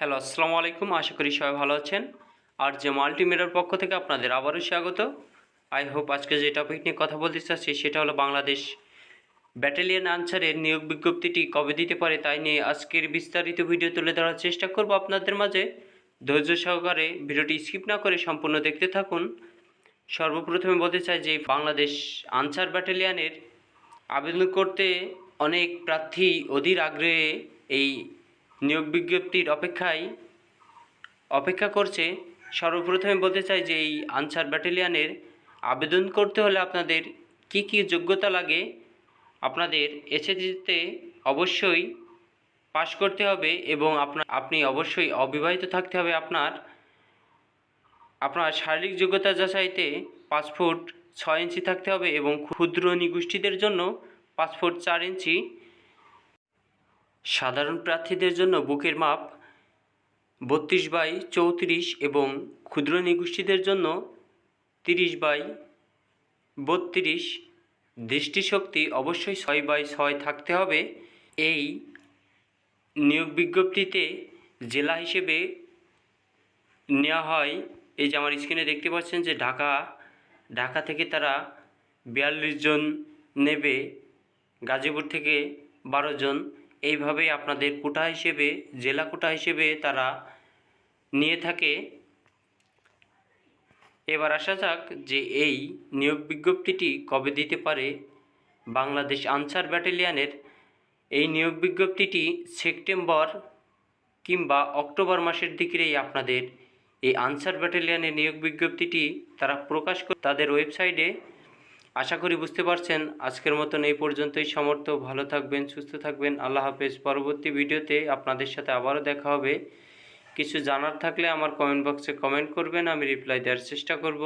Hello, আসসালামু আলাইকুম। আশা করি সবাই ভালো আছেন। আর যে মাল্টিমিডিয়ার পক্ষ থেকে আপনাদের আবারও স্বাগত। আই হোপ আজকে যে টপিক নিয়ে কথা বলতে চাচ্ছি, সেটা হলো বাংলাদেশ ব্যাটালিয়ান আনসারের নিয়োগ বিজ্ঞপ্তিটি কবে দিতে পারে তাই নিয়ে আজকের বিস্তারিত ভিডিও তুলে ধরার চেষ্টা করব আপনাদের মাঝে। ধৈর্য সহকারে ভিডিওটি স্কিপ না করে সম্পূর্ণ দেখতে থাকুন। সর্বপ্রথমে বলতে চাই যে বাংলাদেশ আনসার ব্যাটালিয়ানের আবেদন করতে অনেক প্রার্থী অধীর আগ্রহে এই নিয়োগ বিজ্ঞপ্তির অপেক্ষায় অপেক্ষা করছে, সর্বপ্রথমে বলতে চাই যে এই আনসার ব্যাটালিয়নের আবেদন করতে হলে আপনাদের কি কি যোগ্যতা লাগে, আপনাদের এসএসসিতে অবশ্যই পাশ করতে হবে এবং আপনার, আপনি অবশ্যই অবিবাহিত থাকতে হবে আপনার আপনার শারীরিক যোগ্যতা যাচাইতে পাঁচ ফুট ছয় ইঞ্চি থাকতে হবে এবং ক্ষুদ্র নিগোষ্ঠীদের জন্য ফুট চার ইঞ্চি সাধারণ প্রার্থীদের জন্য বুকের মাপ বত্রিশ বাই চৌত্রিশ এবং ক্ষুদ্র নিগোষ্ঠীদের জন্য তিরিশ বাই বত্রিশ। দৃষ্টিশক্তি অবশ্যই ছয় বাই ছয় থাকতে হবে। এই নিয়োগ বিজ্ঞপ্তিতে জেলা হিসেবে নেওয়া হয়। এই যে আমার স্ক্রিনে দেখতে পাচ্ছেন যে ঢাকা ঢাকা থেকে তারা বিয়াল্লিশ জন নেবে। গাজীপুর থেকে বারো জন। এইভাবেই আপনাদের কোটা হিসেবে, জেলা কোটা হিসেবে তারা নিয়ে থাকে। এবার আসা যাক যে এই নিয়োগ বিজ্ঞপ্তিটি কবে দিতে পারে বাংলাদেশ আনসার ব্যাটালিয়ানের। এই নিয়োগ বিজ্ঞপ্তিটি সেপ্টেম্বর কিংবা অক্টোবর মাসের দিকেই আপনাদের এই আনসার ব্যাটালিয়ানের নিয়োগ বিজ্ঞপ্তিটি তারা প্রকাশ করে তাদের ওয়েবসাইটে আশা করি বুঝতে পারছেন। আজকের মতন এই পর্যন্তই। সমর্থ, ভালো থাকবেন, সুস্থ থাকবেন। আল্লাহ হাফেজ। পরবর্তী ভিডিওতে আপনাদের সাথে আবারও দেখা হবে। কিছু জানার থাকলে আমার কমেন্ট বক্সে কমেন্ট করবেন। আমি রিপ্লাই দেওয়ার চেষ্টা করব।